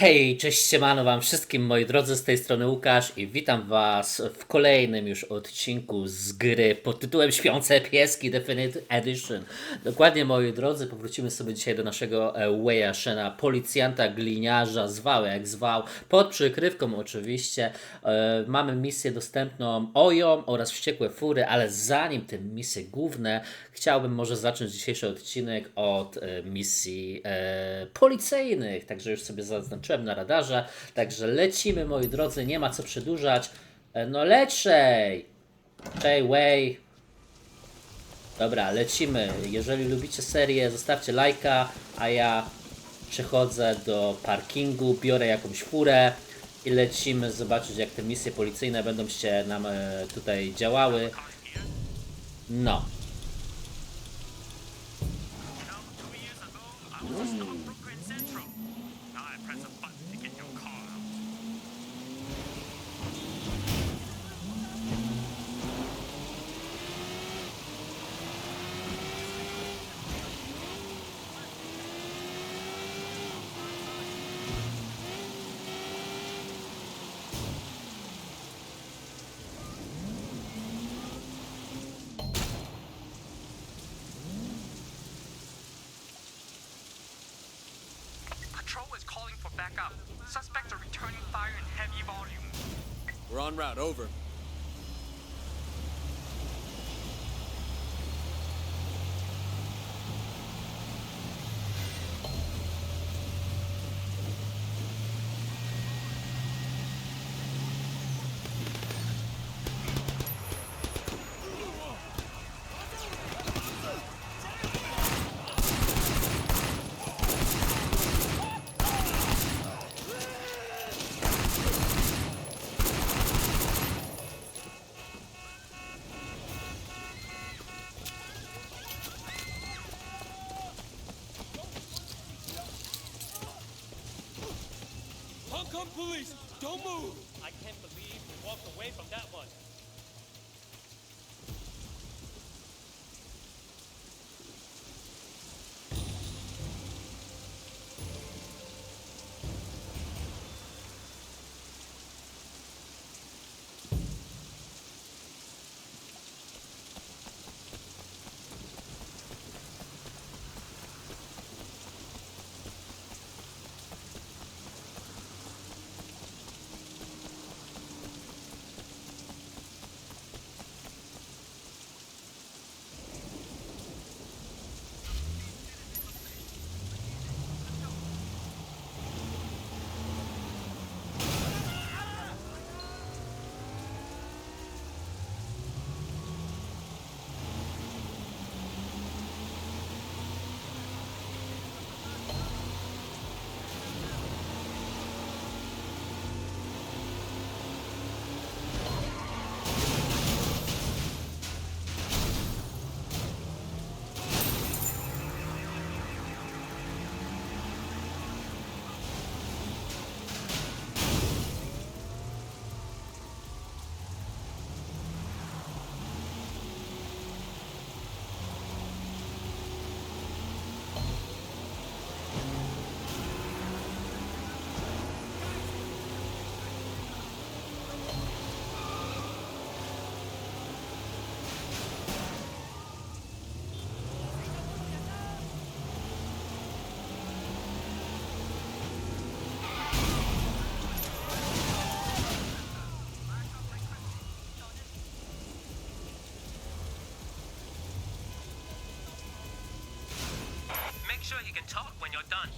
Hej, cześć siemano wam wszystkim moi drodzy, z tej strony Łukasz i witam was w kolejnym już odcinku z gry pod tytułem Śpiące Pieski Definitive Edition. Dokładnie moi drodzy, powrócimy sobie dzisiaj do naszego e, Way'a Shena, policjanta, gliniarza, zwał jak zwał, pod przykrywką oczywiście. E, mamy misję dostępną OJOM oraz Wściekłe Fury, ale zanim te misje główne, chciałbym może zacząć dzisiejszy odcinek od e, misji e, policyjnych, także już sobie zaznaczyłem na radarze, także lecimy moi drodzy, nie ma co przedłużać, e, no leczej! Cześć, way! Dobra, lecimy. Jeżeli lubicie serię, zostawcie lajka, a ja przechodzę do parkingu, biorę jakąś furę i lecimy zobaczyć, jak te misje policyjne będą się nam e, tutaj działały. No. Two for backup. Suspects are returning fire in heavy volume. We're on route, over. Sure he can talk when you're done.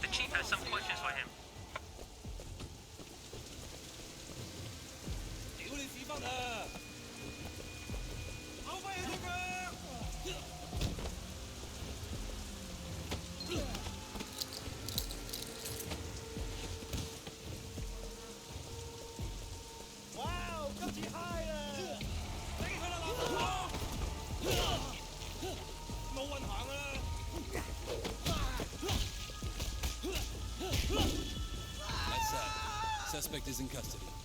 The chief has some questions for him. Suspect is in custody.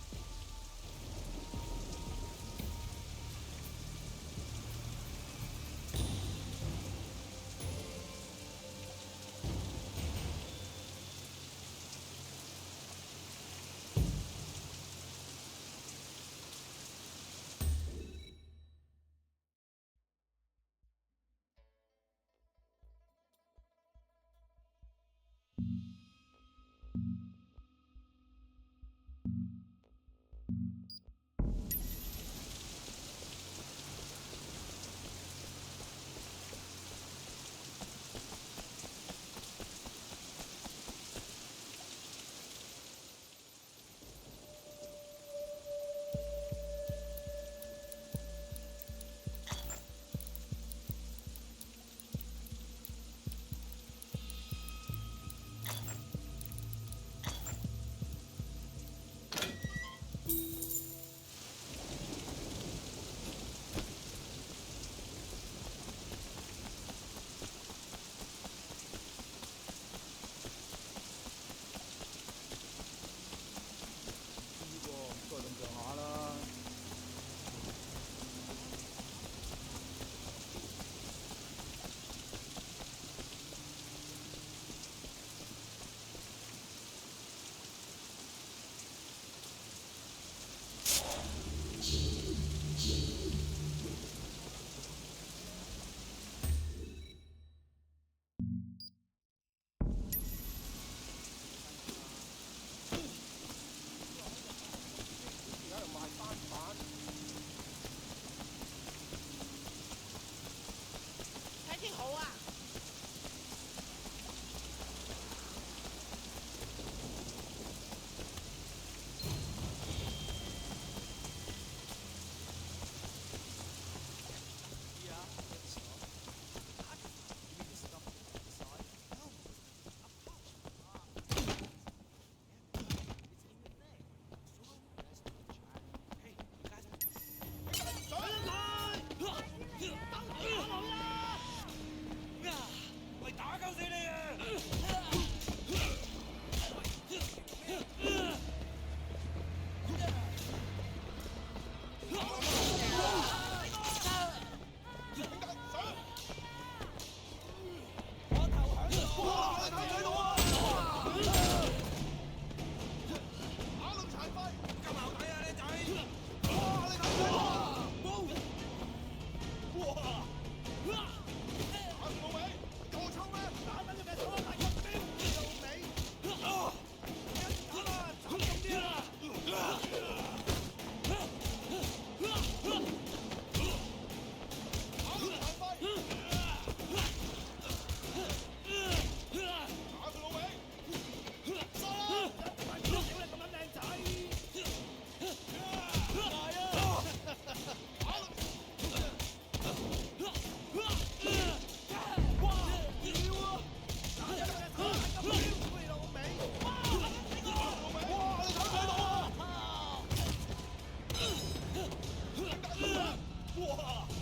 우와!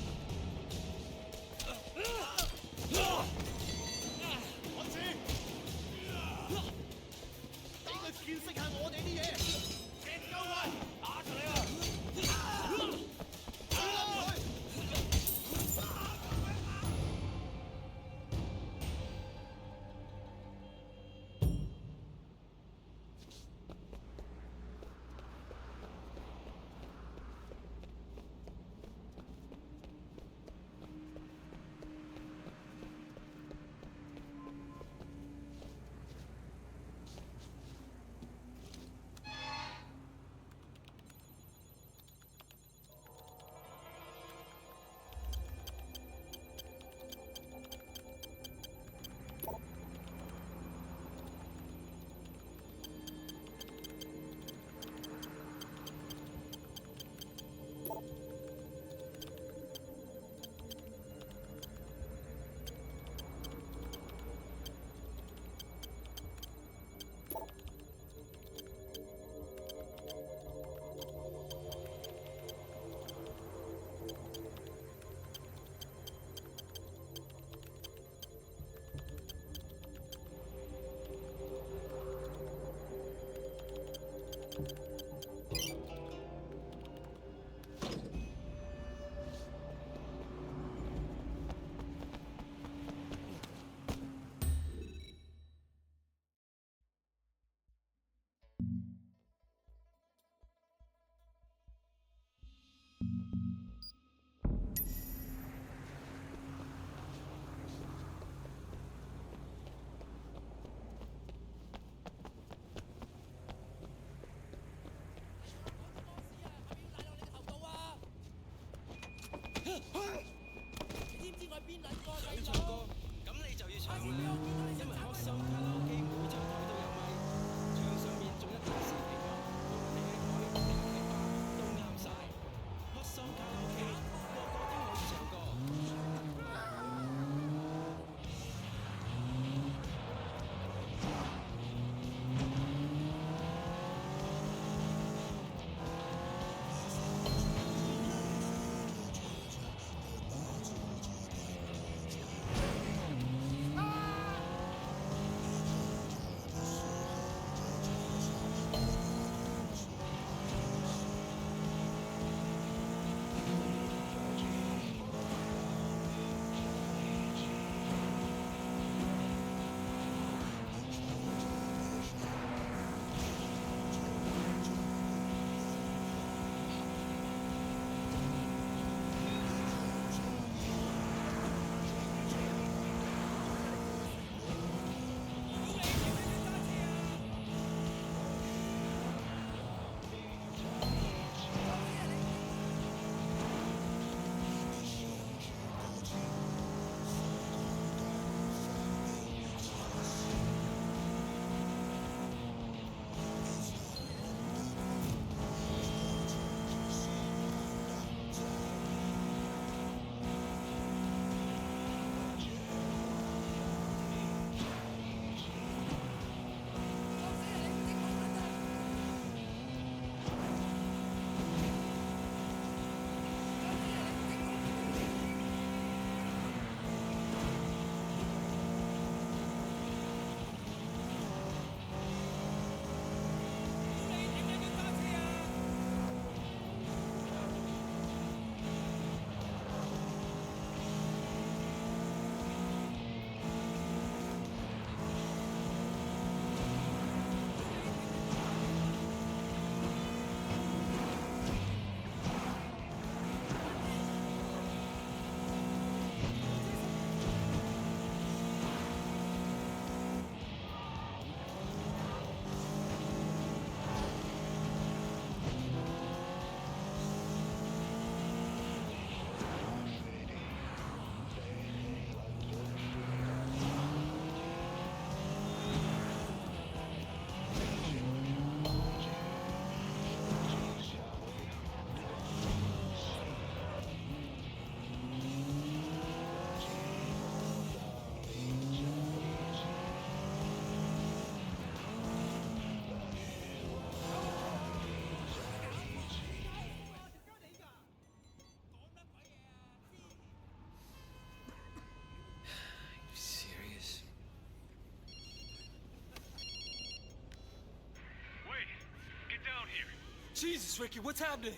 Jesus, Ricky, what's happening?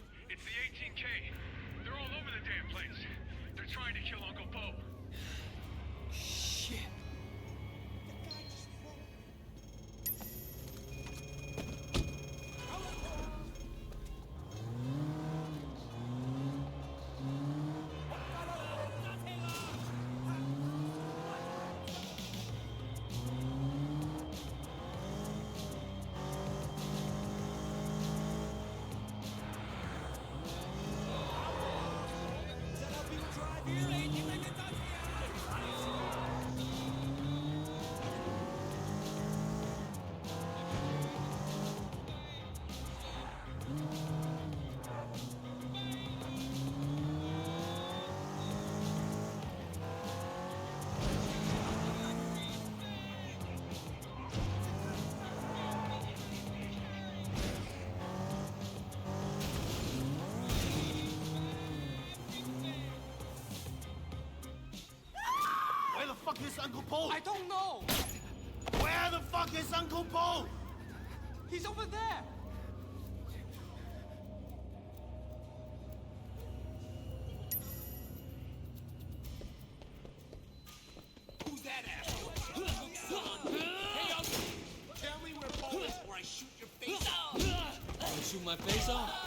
Is Uncle Bo? I don't know. Where the fuck is Uncle Paul? He's over there. Who's that asshole? Hey, Uncle. Tell me where Bo is or I shoot your face off. You shoot my face off?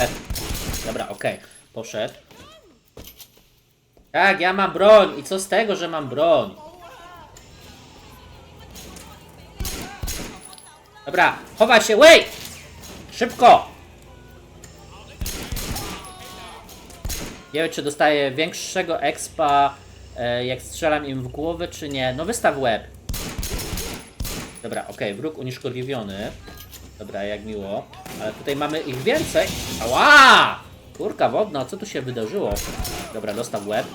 E, dobra, okej, poszedł. Tak, ja mam broń. I co z tego, że mam broń? Dobra, chowa się, wait! Szybko! Nie wiem, czy dostaję większego expa, e, jak strzelam im w głowę, czy nie. No wystaw łeb. Dobra, okej, wróg unieszkodliwiony. Dobra, jak miło. Ale tutaj mamy ich więcej. Ała! Kurka wodna, co tu się wydarzyło? Dobra, dostał łeb.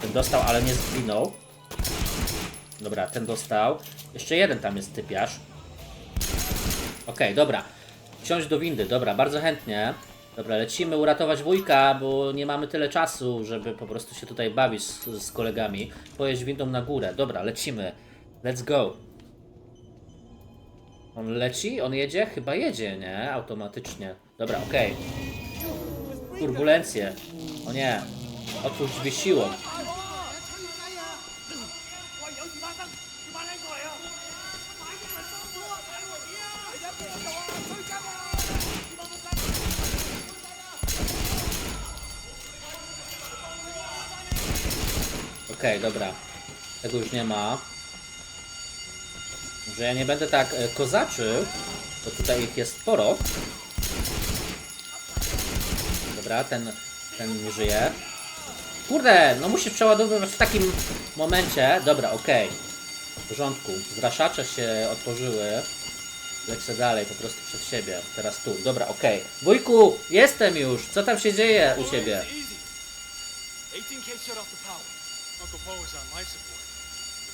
Ten dostał, ale nie zginął. Dobra, ten dostał. Jeszcze jeden tam jest typiarz. Okej, dobra. Wsiąść do windy, dobra, bardzo chętnie. Dobra, lecimy uratować wujka, bo nie mamy tyle czasu, żeby po prostu się tutaj bawić z, z kolegami. Pojeść windą na górę. Dobra, lecimy. Let's go. On leci? On jedzie? Chyba jedzie, nie? Automatycznie. Dobra, okej. Turbulencje. O nie. Otwórz drzwi siłą. Okej, dobra. Tego już nie ma. Że ja nie będę tak e, kozaczył, bo tutaj ich jest sporo. Dobra, ten, ten nie żyje. Kurde, no musisz przeładowywać w takim momencie. Dobra, okej. W porządku. Zraszacze się otworzyły. Lecę dalej, po prostu przed siebie. Teraz tu. Dobra, okej. Wujku, jestem już. Co tam się dzieje u ciebie? Easy. 18K shut off the power. Uncle Bo is on life support.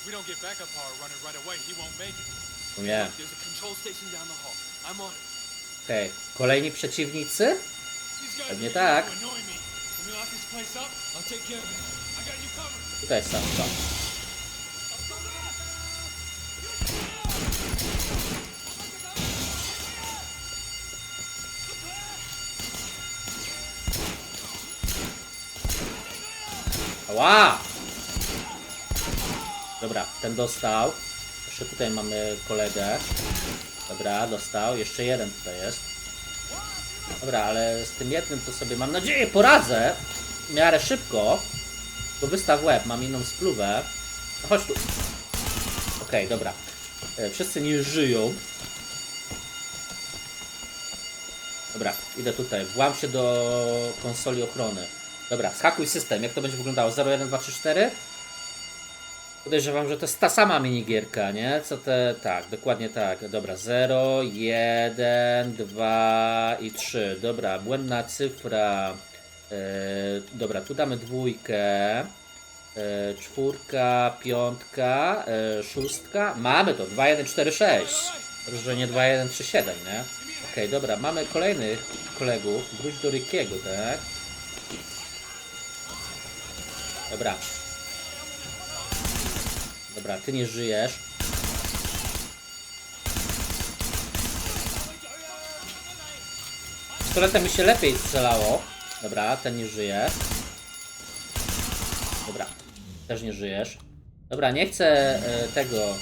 If we don't get backup power running right away, he won't make it. Nie. There's a control station down the hall. I'm on it. Okej. Kolejni przeciwnicy? These guys Pewnie are tak. to annoy me. Can we lock this place up? I'll take care of it. I got you covered. Tutaj są. są. Ła! Dobra, ten dostał. Jeszcze tutaj mamy kolegę. Dobra, dostał. Jeszcze jeden tutaj jest. Dobra, ale z tym jednym to sobie mam nadzieję poradzę. W miarę szybko. To wystaw łeb, mam inną spluwę. No chodź tu. Okej, dobra. E, Wszyscy nie żyją. Dobra, idę tutaj. Włam się do konsoli ochrony. Dobra, schakuj system. Jak to będzie wyglądało? 0, 1, 2, 3, 4? Podejrzewam, że to jest ta sama minigierka, nie? Co te... Tak, dokładnie tak. Dobra, 0, 1, 2 i 3. Dobra, błędna cyfra. E, dobra, tu damy dwójkę. E, czwórka, piątka, e, szóstka. Mamy to, 2, 1, 4, 6. Dobrze, że nie 2, 1, 3, 7, nie? Okej, dobra, mamy kolejnych kolegów. Wróć do Rickiego, tak? Dobra. Dobra, ty nie żyjesz. Pistoletem mi się lepiej strzelało. Dobra, ten nie żyje. Dobra, też nie żyjesz. Dobra, nie chcę e, tego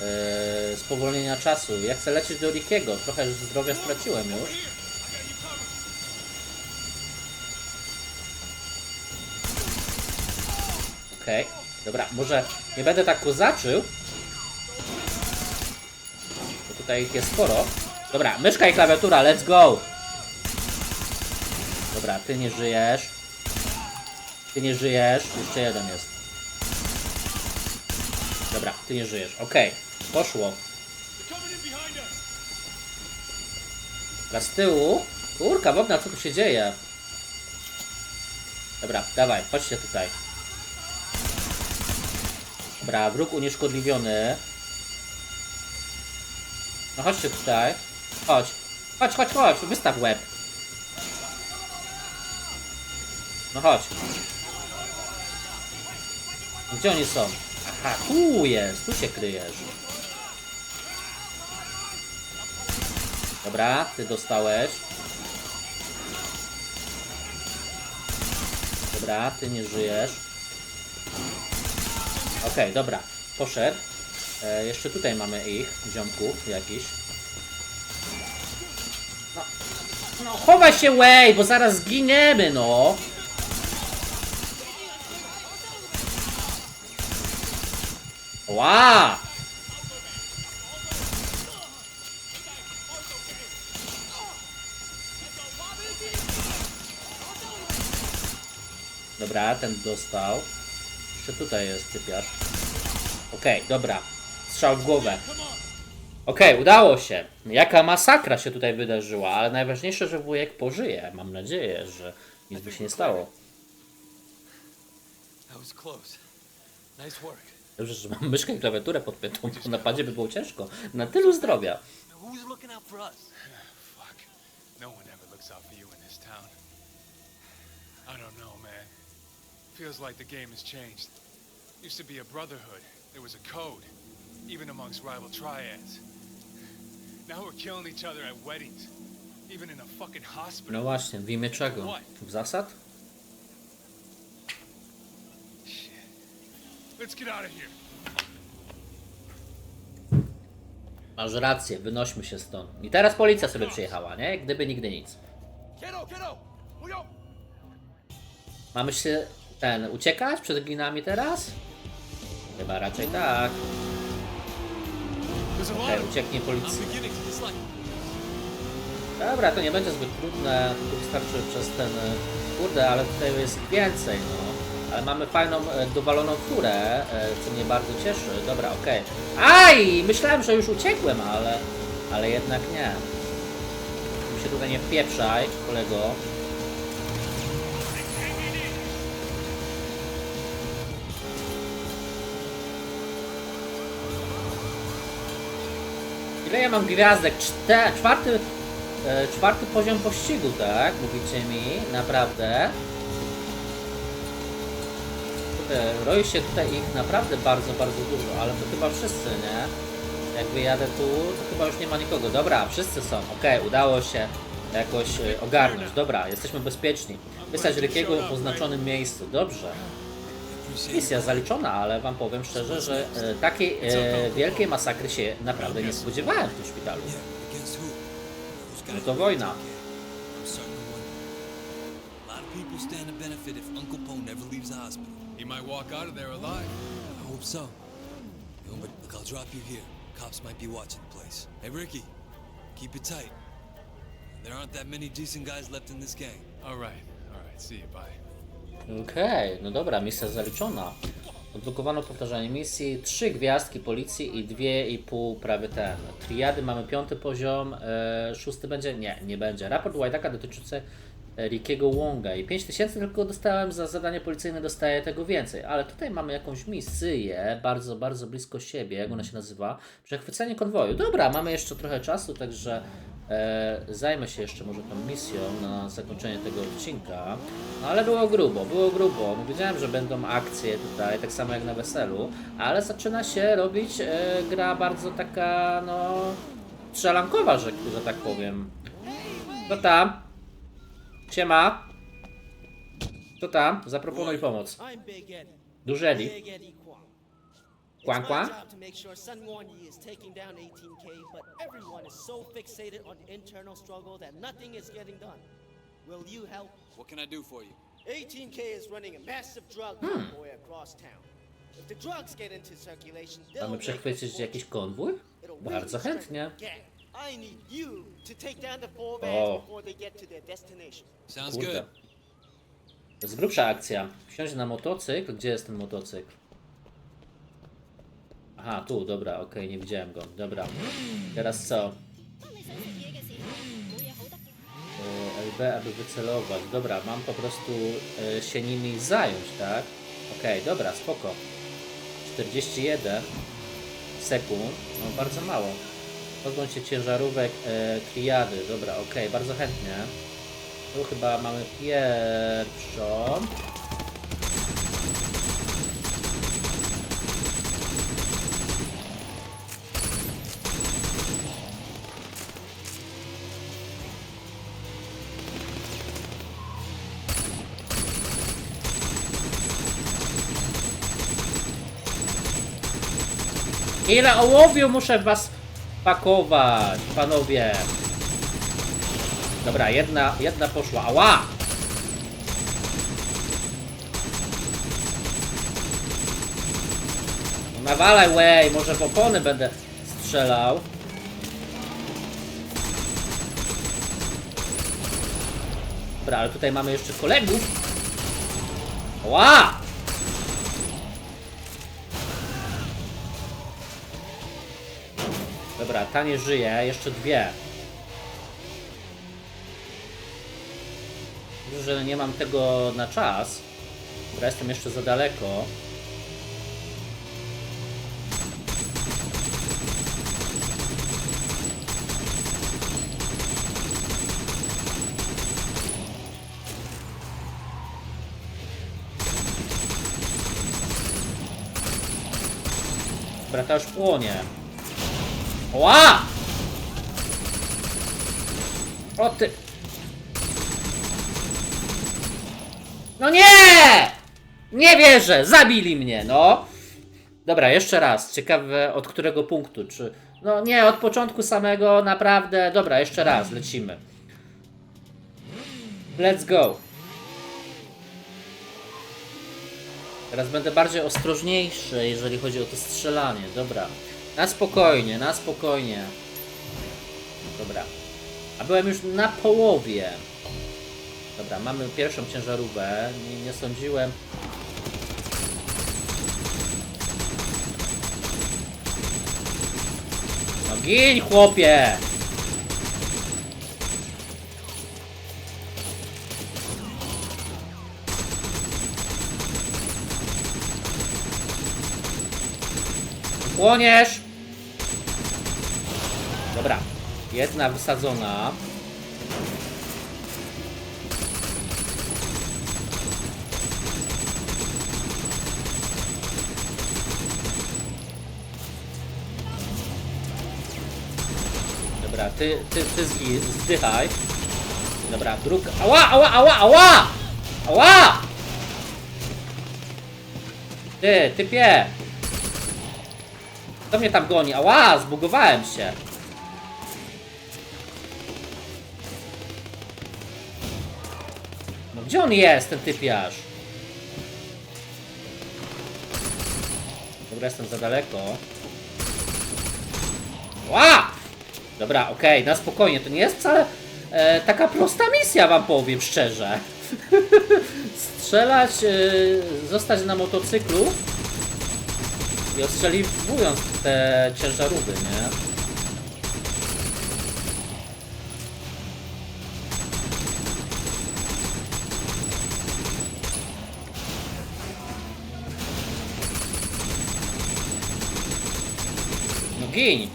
e, spowolnienia czasu. Ja chcę lecieć do Rickiego. Trochę zdrowia straciłem już. Okej, dobra, może nie będę tak kozaczył. Bo tutaj ich jest sporo. Dobra, myszka i klawiatura, let's go! Dobra, ty nie żyjesz. Ty nie żyjesz. Jeszcze jeden jest. Dobra, ty nie żyjesz. Okej, poszło. Teraz z tyłu. Kurka, wodna, co tu się dzieje? Dobra, dawaj, chodźcie tutaj. Dobra, wróg unieszkodliwiony. No chodźcie tutaj. Chodź. Chodź, chodź, chodź. Wystaw łeb. No chodź. Gdzie oni są? Aha, tu jest. Tu się kryjesz. Dobra, ty dostałeś. Dobra, ty nie żyjesz. Okej, dobra. Poszedł. E, jeszcze tutaj mamy ich, ziomków jakiś. No, no chowaj się, way, bo zaraz zginiemy, no. Ła! Dobra, ten dostał. Jeszcze tutaj jest typiarz. Okej, dobra. Strzał w głowę. Okej, udało się. Jaka masakra się tutaj wydarzyła, ale najważniejsze, że wujek pożyje. Mam nadzieję, że nic by się nie stało. Dobrze, że mam myszkę i klawiaturę podpiętą, bo w napadzie by było ciężko. Na tylu zdrowia. No one ever looks out for you in this town. I don't know. Feels like the game has changed. Used to be a brotherhood. There was a code, even amongst rival triads. Now we're killing each other at weddings, even in a fucking hospital. No właśnie, w imię czego? W zasad? Shit. Let's get out of here. Masz rację, wynośmy się stąd. I teraz policja sobie przyjechała, nie? Gdyby nigdy nic. Mamy się ten uciekać przed glinami teraz? Chyba raczej tak. Of ucieknie dislike Dobra, to nie będzie zbyt trudne, tylko wystarczy przez ten... e, Kurde, ale tutaj jest więcej, no. Ale mamy fajną, e, dowaloną furę, e, co mnie bardzo cieszy. Dobra, okej. Aj! Myślałem, że już uciekłem, ale... Ale jednak nie. Mi się tutaj nie wpieprzaj, kolego. Ile ja mam gwiazdek? Czte, czwarty, e, czwarty poziom pościgu, tak? Mówicie mi, naprawdę. Kurde, roi się tutaj ich naprawdę bardzo, bardzo dużo, ale to chyba wszyscy, nie? Jak wyjadę tu, to chyba już nie ma nikogo. Dobra, wszyscy są, okej, udało się jakoś e, ogarnąć. Dobra, jesteśmy bezpieczni. Wysłać Rykiego w oznaczonym miejscu, dobrze. Misja zaliczona, ale wam powiem szczerze, że e, takiej e, wielkiej masakry się naprawdę nie spodziewałem w tym szpitalu. No to wojna. Of people stand to benefit if Uncle Poe never leaves the hospital. He might walk out of there alive. I hope so. Know, but look, I'll drop you here. Cops might be watching the place. Hey, Ricky, keep it tight. There aren't that many decent guys left in this gang. All right. All right. See you. Bye. Okej, no dobra, misja zaliczona. Odblokowano powtarzanie misji, trzy gwiazdki policji i dwie i pół prawie ten. Triady mamy piąty poziom, e, szósty będzie? Nie, nie będzie. Raport Whiteaka dotyczący e, Rickiego Wonga i 5000 tylko dostałem za zadanie policyjne, dostaję tego więcej. Ale tutaj mamy jakąś misję, bardzo, bardzo blisko siebie, jak ona się nazywa? Przechwycenie konwoju. Dobra, mamy jeszcze trochę czasu, także zajmę się jeszcze może tą misją na zakończenie tego odcinka. No, ale było grubo, było grubo. No, wiedziałem, że będą akcje tutaj, tak samo jak na weselu, ale zaczyna się robić e, gra bardzo taka, no, strzelankowa, że, że tak powiem. Co tam? Siema. Co tam? Zaproponuj pomoc. I'm It's my job to make sure Sun Yi is taking down 18K, but everyone is so fixated on the internal struggle that nothing is getting done. Will you help? What can I do for you? 18K is running a massive drug Hmm. convoy across town. If the drugs get into circulation, they'll Mamy make przechwycić jakiś konwój? It'll Bardzo chętnie. the gang. I need you to take down the four Oh. before they get to their destination. Sounds Kurde. good. To jest grubsza akcja. Wsiąść na motocykl. Gdzie jest ten motocykl? Aha, tu, dobra, okej, nie widziałem go. Dobra. Teraz co? E, LB, aby wycelować. Dobra, mam po prostu e, się nimi zająć, tak? Okej, dobra, spoko. 41 sekund. No, bardzo mało. Podgląd się ciężarówek e, Triady. Dobra, okej, bardzo chętnie. Tu chyba mamy pierwszą. Ile ołowiu muszę was pakować, panowie? Dobra, jedna, jedna poszła. Ała! No Nawalaj, łej, może w opony będę strzelał. Dobra, ale tutaj mamy jeszcze kolegów. Ła! Dobra, ta nie żyje, jeszcze dwie. Że nie mam tego na czas. Dobra, jestem jeszcze za daleko. Dobra, ta już płonie. Ła! O ty... No nie! Nie wierzę! Zabili mnie, no! Dobra, jeszcze raz. Ciekawe od którego punktu, czy... No nie, od początku samego, naprawdę. Dobra, jeszcze raz, lecimy. Let's go. Teraz będę bardziej ostrożniejszy, jeżeli chodzi o to strzelanie. Dobra. Na spokojnie, na spokojnie. Dobra. A byłem już na połowie. Dobra, mamy pierwszą ciężarówkę. Nie, nie sądziłem. No gin, chłopie! Płoniesz! Dobra, jedna wysadzona. Dobra, ty, ty, ty zdychaj. Dobra, druga. Ała, ała, ała, ała! Ała! Ty, typie! Kto mnie tam goni? Ała, zbugowałem się. Gdzie on jest, ten typiarz? Dobra, jestem za daleko. Ła! Dobra, okej, na spokojnie. To nie jest wcale e, taka prosta misja, wam powiem szczerze. Strzelać, yy, zostać na motocyklu i ostrzeliwując te ciężarówki, nie? Gin!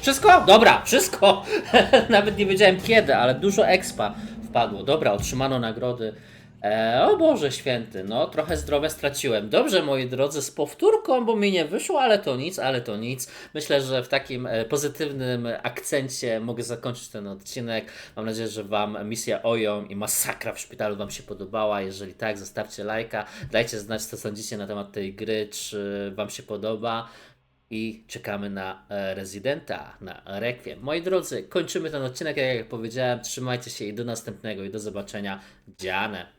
Wszystko? Dobra, wszystko! Nawet nie wiedziałem kiedy, ale dużo expa wpadło. Dobra, otrzymano nagrody. E, o Boże święty, no trochę zdrowia straciłem. Dobrze, moi drodzy, z powtórką, bo mi nie wyszło, ale to nic, ale to nic. Myślę, że w takim e, pozytywnym akcencie mogę zakończyć ten odcinek. Mam nadzieję, że Wam misja Oją i masakra w szpitalu Wam się podobała. Jeżeli tak, zostawcie lajka. Dajcie znać, co sądzicie na temat tej gry, czy Wam się podoba i czekamy na e, rezydenta, na Requiem. Moi drodzy, kończymy ten odcinek, jak powiedziałem, trzymajcie się i do następnego i do zobaczenia. Dziane.